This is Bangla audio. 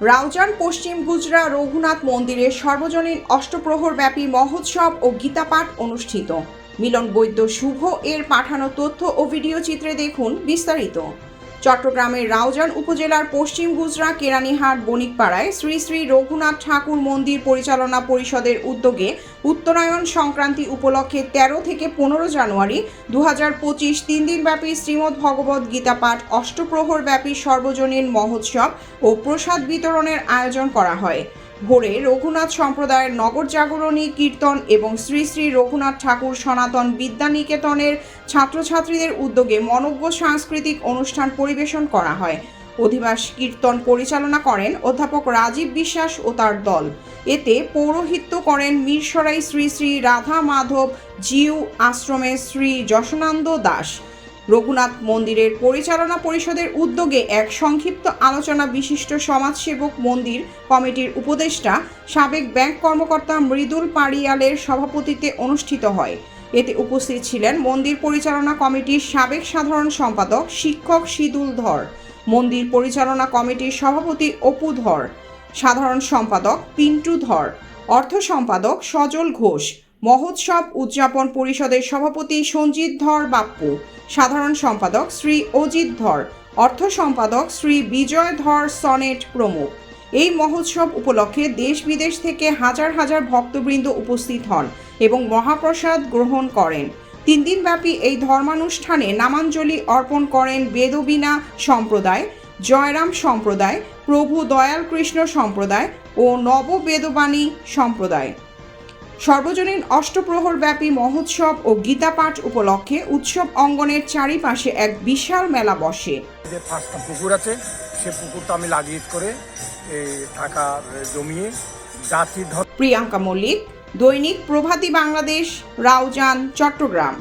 রাউজান পশ্চিম গুজরা রঘুনাথ মন্দিরে সর্বজনীন অষ্টপ্রহর ব্যাপী মহোৎসব ও গীতাপাঠ অনুষ্ঠিত। মিলন বৈদ্য শুভ, এর পাঠানো তথ্য ও ভিডিও চিত্রে দেখুন বিস্তারিত। চট্টগ্রামের রাউজান উপজেলার পশ্চিম গুজরা কেরানীহাট বণিকপাড়ায় শ্রী শ্রী রঘুনাথ ঠাকুর মন্দির পরিচালনা পরিষদের উদ্যোগে উত্তরায়ণ সংক্রান্তি উপলক্ষে তেরো থেকে পনেরো জানুয়ারি দু হাজার পঁচিশ তিন দিনব্যাপী শ্রীমদ্ ভগবত গীতা পাঠ অষ্টপ্রহরব্যাপী সর্বজনীন মহোৎসব ও প্রসাদ বিতরণের আয়োজন করা হয়। ভোরে রঘুনাথ সম্প্রদায়ের নগর জাগরণী, কীর্তন এবং শ্রী শ্রী রঘুনাথ ঠাকুর সনাতন বিদ্যানিকেতনের ছাত্রছাত্রীদের উদ্যোগে মনজ্ঞ সাংস্কৃতিক অনুষ্ঠান পরিবেশন করা হয়। অধিবাস কীর্তন পরিচালনা করেন অধ্যাপক রাজীব বিশ্বাস ও তার দল। এতে পৌরোহিত্য করেন মিরসরাই শ্রী শ্রী রাধা মাধব জিউ আশ্রমের শ্রী যশনান্দ দাস। রঘুনাথ মন্দিরের পরিচালনা পরিষদের উদ্যোগে এক সংক্ষিপ্ত আলোচনা বিশিষ্ট সমাজসেবক মন্দির কমিটির উপদেষ্টা সাবেক ব্যাংক কর্মকর্তা মৃদুল পাড়িয়ালের সভাপতিত্বে অনুষ্ঠিত হয়। এতে উপস্থিত ছিলেন মন্দির পরিচালনা কমিটির সাবেক সাধারণ সম্পাদক শিক্ষক সিদুল ধর, মন্দির পরিচালনা কমিটির সভাপতি অপু ধর, সাধারণ সম্পাদক পিন্টু ধর, অর্থ সম্পাদক সজল ঘোষ মহোৎসব উদযাপন পরিষদের সভাপতি সঞ্জিত ধর বাপ্পু, সাধারণ সম্পাদক শ্রী অজিত ধর, অর্থ সম্পাদক শ্রী বিজয় ধর সনেট প্রমুখ। এই মহোৎসব উপলক্ষে দেশ বিদেশ থেকে হাজার হাজার ভক্তবৃন্দ উপস্থিত হন এবং মহাপ্রসাদ গ্রহণ করেন। তিন দিনব্যাপী এই ধর্মানুষ্ঠানে নামাঞ্জলি অর্পণ করেন বেদবিনা সম্প্রদায়, জয়রাম সম্প্রদায়, প্রভু দয়াল কৃষ্ণ সম্প্রদায় ও নববেদবাণী সম্প্রদায়। সর্বজনীন অষ্টপ্রহর ব্যাপী মহোৎসব ও গীতা পাঠ উপলক্ষে উৎসব অঙ্গনের চারিপাশে এক বিশাল মেলা বসে। যে পাঁচটা পুকুর আছে সে পুকুরটা আমি লাগিয়ে করে টাকা জমিয়ে জাতি ধর প্রিয়াঙ্কা মল্লিক দৈনিক প্রভাতী বাংলাদেশ রাউজান চট্টগ্রাম।